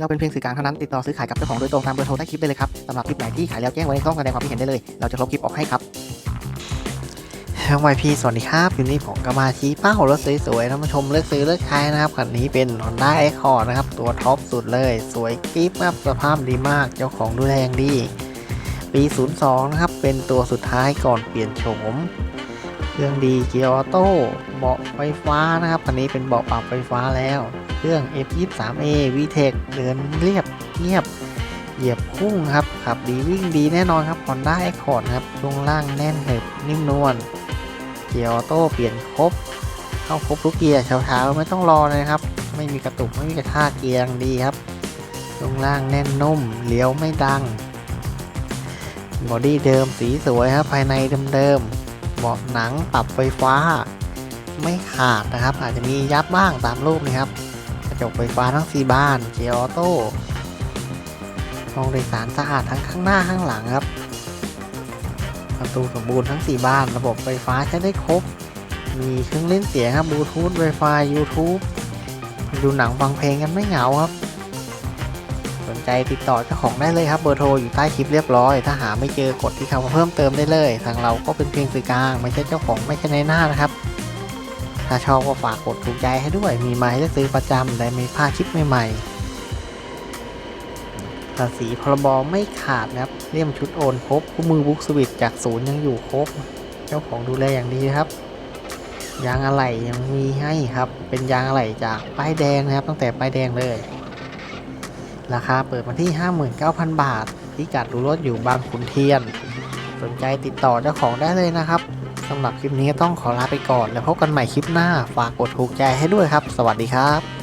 เราเป็นเพียงสื่อกลางเท่านั้นติดต่อซื้อขายกับเจ้าของโดยตรงตามเบอร์โทรใต้คลิปได้เลยครับสำหรับคลิปไหนที่ขายแล้วแจ้งไว้ในช่องแสดงความคิดเห็นได้เลย เราจะลบคลิปออกให้ครับช่องวพีสวัสดีครับอยู่นี่ผมก็มาชี้เป้ารถสวยๆนะมาชมเลือกซื้อเลือกใช้นะครับคันนี้เป็น Honda Accord นะครับ ตัวท็อปสุดเลย สวยกิ๊บครับสภาพดีมาก เจ้าของดูแลอย่างดี ปี 02 นะครับ เป็นตัวสุดท้ายก่อนเปลี่ยนโฉม เครื่องดีเกียร์ออโต้เบาะไฟฟ้านะครับคันนี้เป็นเบาะปรับไฟฟ้าแล้ว เครื่อง F23A VTEC เดินเรียบเงียบเหยียบพุ่งครับขับดีวิ่งดีแน่นอนครับ Honda Accord ครับช่วงล่างแน่นหนึบนิ่มนวลเกียร์ออโต้เปลี่ยนครบ เข้าครบทุกเกียร์เช้าๆไม่ต้องรอเลยครับ ไม่มีกระตุกไม่มีกระชาเกียร์ยังดีครับช่วงล่างแน่นนุ่มเลี้ยวไม่ดังบอดี้เดิมสีสวยครับภายในเดิมๆ เบาะหนังปรับไฟฟ้า ไม่ขาดนะครับ อาจจะมียับบ้างตามรูปนี้ครับ กระจกไฟฟ้าทั้ง 4 บาน เกียร์ออโต้ห้องโดยสารสะอาดทั้งข้างหน้าข้างหลังครับ ประตูสมบูรณ์ทั้ง 4 บาน ระบบไฟฟ้าใช้ได้ครบ มีเครื่องเล่นเสียงครับบลูทูธ Wi-Fi YouTube ดูหนังฟังเพลงกันไม่เหงาครับ สนใจติดต่อเจ้าของได้เลยครับเบอร์โทรอยู่ใต้คลิปเรียบร้อย ถ้าหาไม่เจอกดที่คำว่าเพิ่มเติมได้เลย ทางเราก็เป็นเพียงสื่อกลาง ไม่ใช่เจ้าของไม่ใช่ในหน้านะครับ ถ้าชอบก็ฝากกดถูกใจให้ด้วย มีไม้และซื้อประจำและมีผ้าคลิปใหม่ๆภาษีพรบไม่ขาดนะครับเลี่ยมชุดโอนครบคู่มือบุ๊กสวิตจากศูนย์ยังอยู่ครบ เจ้าของดูแลอย่างดีครับยางอะไหล่ยังมีให้ครับ เป็นยางอะไหล่จากป้ายแดงนะครับ ตั้งแต่ป้ายแดงเลย ราคาเปิดมาที่ 59,000 บาท พิกัดดูรถอยู่บางขุนเทียน สนใจติดต่อเจ้าของได้เลยนะครับสำหรับคลิปนี้ต้องขอลาไปก่อน แล้วพบกันใหม่คลิปหน้า ฝากกดถูกใจให้ด้วยครับ สวัสดีครับ